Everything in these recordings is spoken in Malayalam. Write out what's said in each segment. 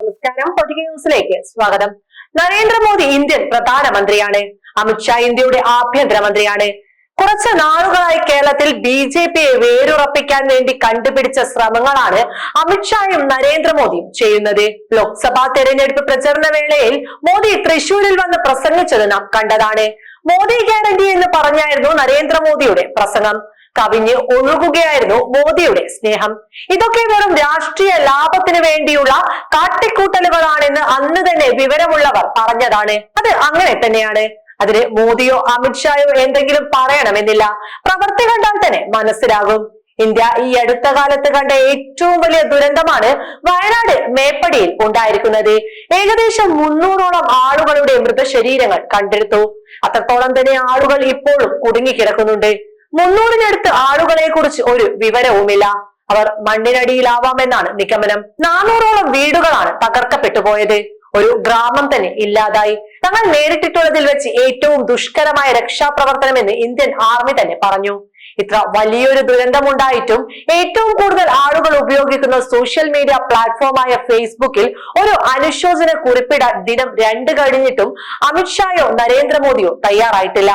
നമസ്കാരം. പൊട്ടിക ന്യൂസിലേക്ക് സ്വാഗതം. നരേന്ദ്രമോദി ഇന്ത്യൻ പ്രധാനമന്ത്രിയാണ്. അമിത്ഷാ ഇന്ത്യയുടെ ആഭ്യന്തരമന്ത്രിയാണ്. കുറച്ച് നാളുകളായി കേരളത്തിൽ ബി ജെ പിയെ വേരുറപ്പിക്കാൻ വേണ്ടി കണ്ടുപിടിച്ച ശ്രമങ്ങളാണ് അമിത്ഷായും നരേന്ദ്രമോദിയും ചെയ്യുന്നത്. ലോക്സഭാ തെരഞ്ഞെടുപ്പ് പ്രചരണ വേളയിൽ മോദി തൃശൂരിൽ വന്ന് പ്രസംഗിച്ചത് നാം കണ്ടതാണ്. മോദി ഗ്യാരണ്ടി എന്ന് പറഞ്ഞായിരുന്നു നരേന്ദ്രമോദിയുടെ പ്രസംഗം. കവിഞ്ഞ് ഒഴുകുകയായിരുന്നു മോദിയുടെ സ്നേഹം. ഇതൊക്കെ വെറും രാഷ്ട്രീയ ലാഭത്തിന് വേണ്ടിയുള്ള കാട്ടിക്കൂട്ടലുകളാണെന്ന് അന്ന് തന്നെ വിവരമുള്ളവർ പറഞ്ഞതാണ്. അത് അങ്ങനെ തന്നെയാണ്. അതിന് മോദിയോ അമിത്ഷായോ എന്തെങ്കിലും പറയണമെന്നില്ല. പ്രവർത്തി കണ്ടാൽ തന്നെ മനസ്സിലാകും. ഇന്ത്യ ഈ അടുത്ത കാലത്ത് കണ്ട ഏറ്റവും വലിയ ദുരന്തമാണ് വയനാട് മേപ്പടിയിൽ ഉണ്ടായിരിക്കുന്നത്. ഏകദേശം മുന്നൂറോളം ആളുകളുടെ മൃതശരീരങ്ങൾ കണ്ടെടുത്തു. അത്രത്തോളം തന്നെ ആളുകൾ ഇപ്പോഴും കുടുങ്ങിക്കിടക്കുന്നുണ്ട്. മുന്നൂറിനടുത്ത് ആളുകളെ കുറിച്ച് ഒരു വിവരവുമില്ല. അവർ മണ്ണിനടിയിലാവാമെന്നാണ് നിഗമനം. നാനൂറോളം വീടുകളാണ് തകർക്കപ്പെട്ടു പോയത് ഒരു ഗ്രാമം തന്നെ ഇല്ലാതായി. തങ്ങൾ നേരിട്ടിട്ടുള്ളതിൽ വെച്ച് ഏറ്റവും ദുഷ്കരമായ രക്ഷാപ്രവർത്തനം എന്ന് ഇന്ത്യൻ ആർമി തന്നെ പറഞ്ഞു. ഇത്ര വലിയൊരു ദുരന്തമുണ്ടായിട്ടും ഏറ്റവും കൂടുതൽ ആളുകൾ ഉപയോഗിക്കുന്ന സോഷ്യൽ മീഡിയ പ്ലാറ്റ്ഫോമായ ഫേസ്ബുക്കിൽ ഒരു അനുശോചന കുറിപ്പിടാൻ ദിനം രണ്ട് കഴിഞ്ഞിട്ടും അമിത്ഷായോ നരേന്ദ്രമോദിയോ തയ്യാറായിട്ടില്ല.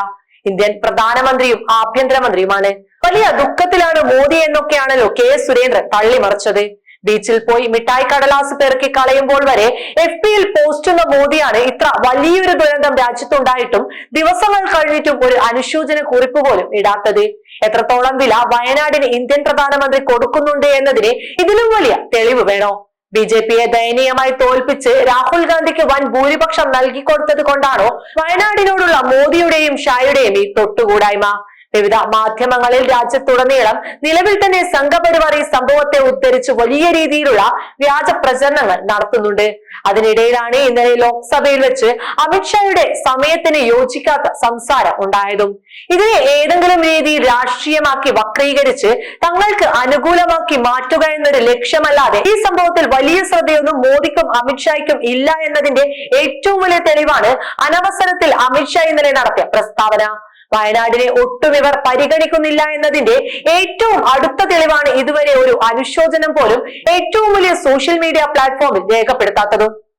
ഇന്ത്യൻ പ്രധാനമന്ത്രിയും ആഭ്യന്തരമന്ത്രിയുമാണ്. വലിയ ദുഃഖത്തിലാണ് മോദി എന്നൊക്കെയാണല്ലോ കെ സുരേന്ദ്രൻ തള്ളിമറിച്ചത്. ബീച്ചിൽ പോയി മിഠായി കടലാസ് പെറുക്കി കളയുമ്പോൾ വരെ എഫ് പിയിൽ പോസ്റ്റുന്ന മോദിയാണ് ഇത്ര വലിയൊരു ദുരന്തം രാജ്യത്തുണ്ടായിട്ടും ദിവസങ്ങൾ കഴിഞ്ഞിട്ടും ഒരു അനുശോചന കുറിപ്പ് പോലും ഇടാത്തത്. എത്രത്തോളം വില വയനാടിന് ഇന്ത്യൻ പ്രധാനമന്ത്രി കൊടുക്കുന്നുണ്ട് എന്നതിന് ഇതിലും വലിയ തെളിവ് വേണോ? ബി ജെ പിയെ ദയനീയമായി തോൽപ്പിച്ച് രാഹുൽ ഗാന്ധിക്ക് വൻ ഭൂരിപക്ഷം നൽകിക്കൊടുത്തത് കൊണ്ടാണോ വയനാടിനോടുള്ള മോദിയുടെയും ഷായുടെയും ഈ തൊട്ടുകൂടായ്മ? വിവിധ മാധ്യമങ്ങളിൽ രാജ്യത്തുടനീളം നിലവിൽ തന്നെ സംഘപരിവാർ ഈ സംഭവത്തെ ഉദ്ധരിച്ച് വലിയ രീതിയിലുള്ള വ്യാജ പ്രചരണങ്ങൾ നടത്തുന്നുണ്ട്. അതിനിടയിലാണ് ഇന്നലെ ലോക്സഭയിൽ വെച്ച് അമിത്ഷായുടെ സമയത്തിന് യോജിക്കാത്ത സംസാരം ഉണ്ടായതും. ഇതിനെ ഏതെങ്കിലും രീതിയിൽ രാഷ്ട്രീയമാക്കി വക്രീകരിച്ച് തങ്ങൾക്ക് അനുകൂലമാക്കി മാറ്റുക എന്നൊരു ലക്ഷ്യമല്ലാതെ ഈ സംഭവത്തിൽ വലിയ ശ്രദ്ധയൊന്നും മോദിക്കും അമിത്ഷായ്ക്കും ഇല്ല എന്നതിന്റെ ഏറ്റവും വലിയ തെളിവാണ് അനവസരത്തിൽ അമിത്ഷാ ഇന്നലെ നടത്തിയ പ്രസ്താവന. വയനാടിനെ ഒട്ടും ഇവർ പരിഗണിക്കുന്നില്ല എന്നതിന്റെ ഏറ്റവും അടുത്ത തെളിവാണ് ഇതുവരെ ഒരു അനുശോചനം പോലും ഏറ്റവും വലിയ സോഷ്യൽ മീഡിയ പ്ലാറ്റ്ഫോമിൽ രേഖപ്പെടുത്താത്തതും.